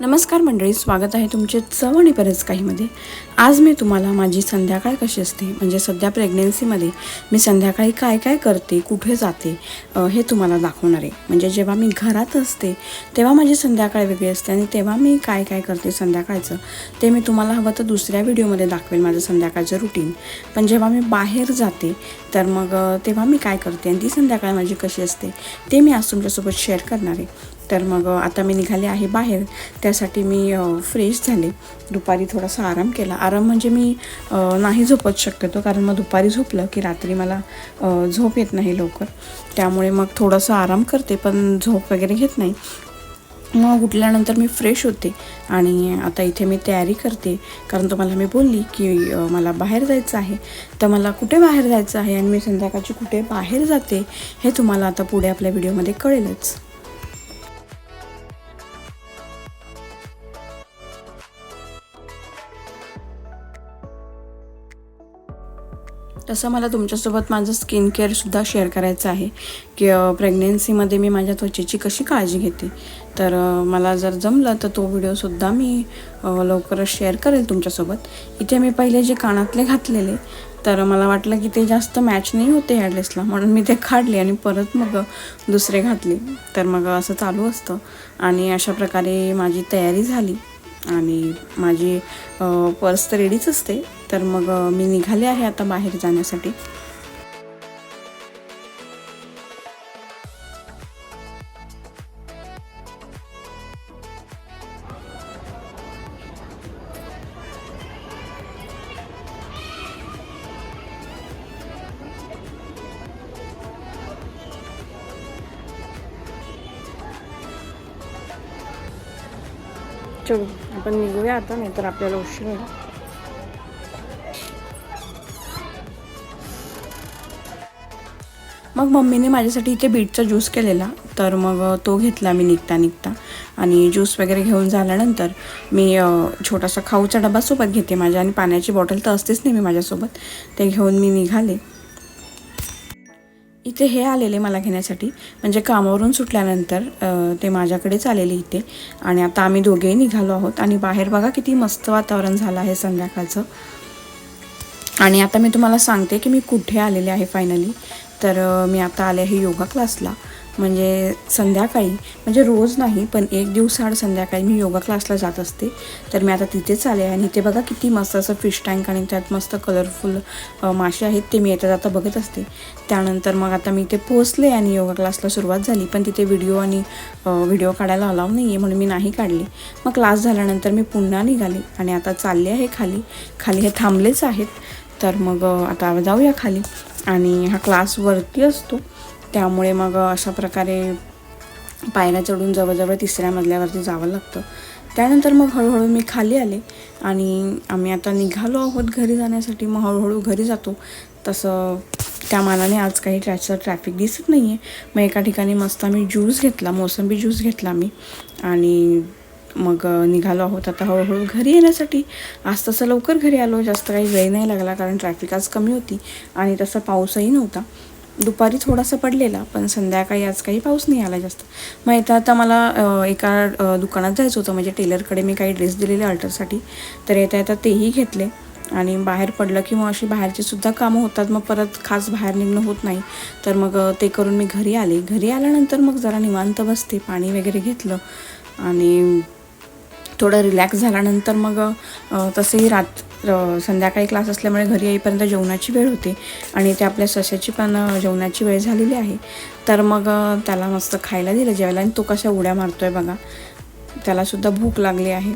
नमस्कार मंडळी स्वागत आहे तुमचे चव आणि बरेच काहीमध्ये. आज मी तुम्हाला माझी संध्याकाळ कशी असते? म्हणजे सध्या प्रेग्नेन्सीमध्ये मी संध्याकाळी काय काय करते कुठे जाते हे तुम्हाला दाखवणार आहे. म्हणजे जेव्हा मी घरात असते तेव्हा माझी संध्याकाळ वेगळी असते आणि तेव्हा मी काय काय करते संध्याकाळचं ते मी तुम्हाला हवं तर दुसऱ्या व्हिडिओमध्ये दाखवेल माझं संध्याकाळचं रुटीन पण जेव्हा मी बाहेर जाते तर मग तेव्हा मी काय करते आणि ती संध्याकाळ माझी कशी असते ते मी आज तुमच्यासोबत शेअर करणार आहे. तर मग आता मी निघाले आहे बाहेर. त्यासाठी मी फ्रेश झाले. दुपारी थोडासा आराम केला. आराम म्हणजे मी नाही झोपत शक्यतो कारण मग दुपारी झोपलं की रात्री मला झोप येत नाही लवकर. त्यामुळे मग थोडंसं आराम करते पण झोप वगैरे घेत नाही. मग उठल्यानंतर मी फ्रेश होते आणि आता इथे मी तयारी करते. कारण तुम्हाला मी बोलली की मला बाहेर जायचं आहे. तर मला कुठे बाहेर जायचं आहे आणि मी संध्याकाळची कुठे बाहेर जाते हे तुम्हाला आता पुढे आपल्या व्हिडिओमध्ये कळेलच. तसं मला तुमच्यासोबत माझं स्किन केअरसुद्धा शेअर करायचं आहे. की प्रेग्नेन्सीमध्ये मी माझ्या त्वचेची कशी काळजी घेते. तर मला जर जमलं तर तो व्हिडिओसुद्धा मी लवकरच शेअर करेल तुमच्यासोबत. इथे मी पहिले जे कानातले घातलेले तर मला वाटलं की ते जास्त मॅच नाही होते ह्या ड्रेसला म्हणून मी ते काढले आणि परत मग दुसरे घातले. तर मग असं चालू असतं. आणि अशा प्रकारे माझी तयारी झाली. आणि माझी पर्स तर रेडीच असते. तर मग मी निघाले आहे आता बाहेर जाण्यासाठी. चलो आपण निघूया आता नाही तर आपल्याला उशीर होईल. मग मम्मीने माझ्यासाठी इथे बीटचा ज्यूस केलेला. तर मग तो घेतला मी निघता निघता. आणि ज्यूस वगैरे घेऊन झाल्यानंतर मी छोटासा खाऊचा डबा सोबत घेते माझ्या. आणि पाण्याची बॉटल तर असतेच नाही मी माझ्यासोबत. ते घेऊन मी निघाले. इथे हे आलेले मला घेण्यासाठी. म्हणजे कामावरून सुटल्यानंतर ते माझ्याकडेच आलेले इथे. आणि आता आम्ही दोघेही निघालो आहोत. आणि बाहेर बघा किती मस्त वातावरण झालं आहे संध्याकाळचं. आणि आता मी तुम्हाला सांगते की मी कुठे आलेले आहे फायनली तर मी आता आले आहे योगा क्लासला. म्हणजे संध्याकाळी म्हणजे रोज नाही पण एक दिवसाआड संध्याकाळी मी योगा क्लासला जात असते. तर मी आता तिथेच आले आहे आणि ते बघा किती मस्त असं फिश टँक आणि त्यात मस्त कलरफुल मासे आहेत ते मी येतात जाता बघत असते. त्यानंतर मग आता मी ते पोचले आणि योगा क्लासला सुरुवात झाली. पण तिथे व्हिडिओ आणि व्हिडिओ काढायला अलाव नाही आहे म्हणून मी नाही काढले. मग क्लास झाल्यानंतर मी पुन्हा निघाले आणि आता चालले आहे खाली. खाली हे थांबलेच आहेत. तर मग आता जाऊया खाली. आणि हा क्लास वरती असतो. त्यामुळे मग अशा प्रकारे पायऱ्या चढून जवळजवळ तिसऱ्या मजल्यावरती जावं लागतं. त्यानंतर मग हळूहळू मी खाली आले. आणि आम्ही आता निघालो आहोत घरी जाण्यासाठी. मग हळूहळू घरी जातो. तसं त्या मानाने आज काही ट्रॅचं ट्रॅफिक दिसत नाही आहे मग एका ठिकाणी मस्त आम्ही ज्यूस घेतला. मोसंबी ज्यूस घेतला मी आणि मग निघालो आहोत आता हळूहळू घरी येण्यासाठी. आज तसं लवकर घरी आलो जास्त काही वेळ नाही लागला कारण ट्रॅफिक आज कमी होती आणि तसा पाऊसही नव्हता. दुपारी थोडासा पडलेला पण संध्याकाळी आज काही पाऊस नाही आला जास्त. मग येता आता मला एका दुकानात जायचं होतं म्हणजे टेलरकडे मी काही ड्रेस दिलेले अल्टरसाठी. तर येता येता तेही घेतले आणि बाहेर पडलं की मग अशी बाहेरची सुद्धा कामं होतात मग परत खास बाहेर निघणं होत नाही. तर मग ते करून मी घरी आले. घरी आल्यानंतर मग जरा निवांत बसते पाणी वगैरे घेतलं आणि थोडं रिलॅक्स झाल्यानंतर मग तसंही तसेही रात संध्याकाळी क्लास असल्यामुळे घरी येईपर्यंत जेवणाची वेळ होते. आणि ते आपल्या सशाची पण जेवणाची वेळ झालेली आहे. तर मग त्याला मस्त खायला दिलं जेवायला. आणि तो कशा उड्या मारतो आहे बघा त्यालासुद्धा भूक लागली आहे.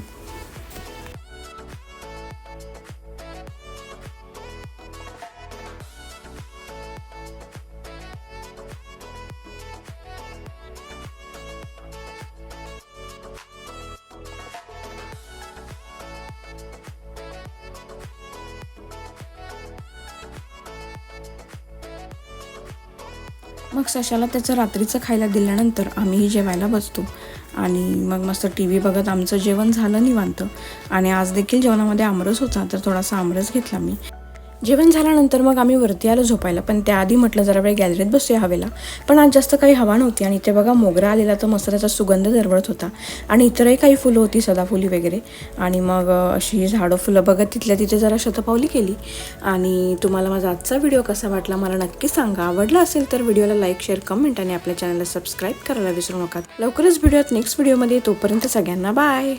मग सशाला त्याचं रात्रीचं खायला दिल्यानंतर आम्हीही जेवायला बसतो. आणि मग मस्त टी व्ही बघत आमचं जेवण झालं निवांत. आणि आज देखील जेवणामध्ये आमरस होता तर थोडासा आमरस घेतला मी. जेवण झाल्यानंतर मग आम्ही वरती आलो झोपायला. पण त्याआधी म्हटलं जरा वेळ गॅलरीत बसूया हवेला. पण आज जास्त काही हवा नव्हती आणि इथे बघा मोगरा आलेला तर मस्त त्याचा सुगंध दरवळत होता. आणि इतरही काही फुलं होती सदाफुली वगैरे. आणि मग अशी झाडं फुलं बघत तिथल्या तिथे जरा शतपावली केली. आणि तुम्हाला माझा आजचा व्हिडिओ कसा वाटला मला नक्की सांगा. आवडला असेल तर व्हिडिओला लाईक शेअर कमेंट आणि आपल्या चॅनलला सबस्क्राईब करायला विसरू नका. लवकरच व्हिडिओत नेक्स्ट व्हिडिओमध्ये. तोपर्यंत सगळ्यांना बाय.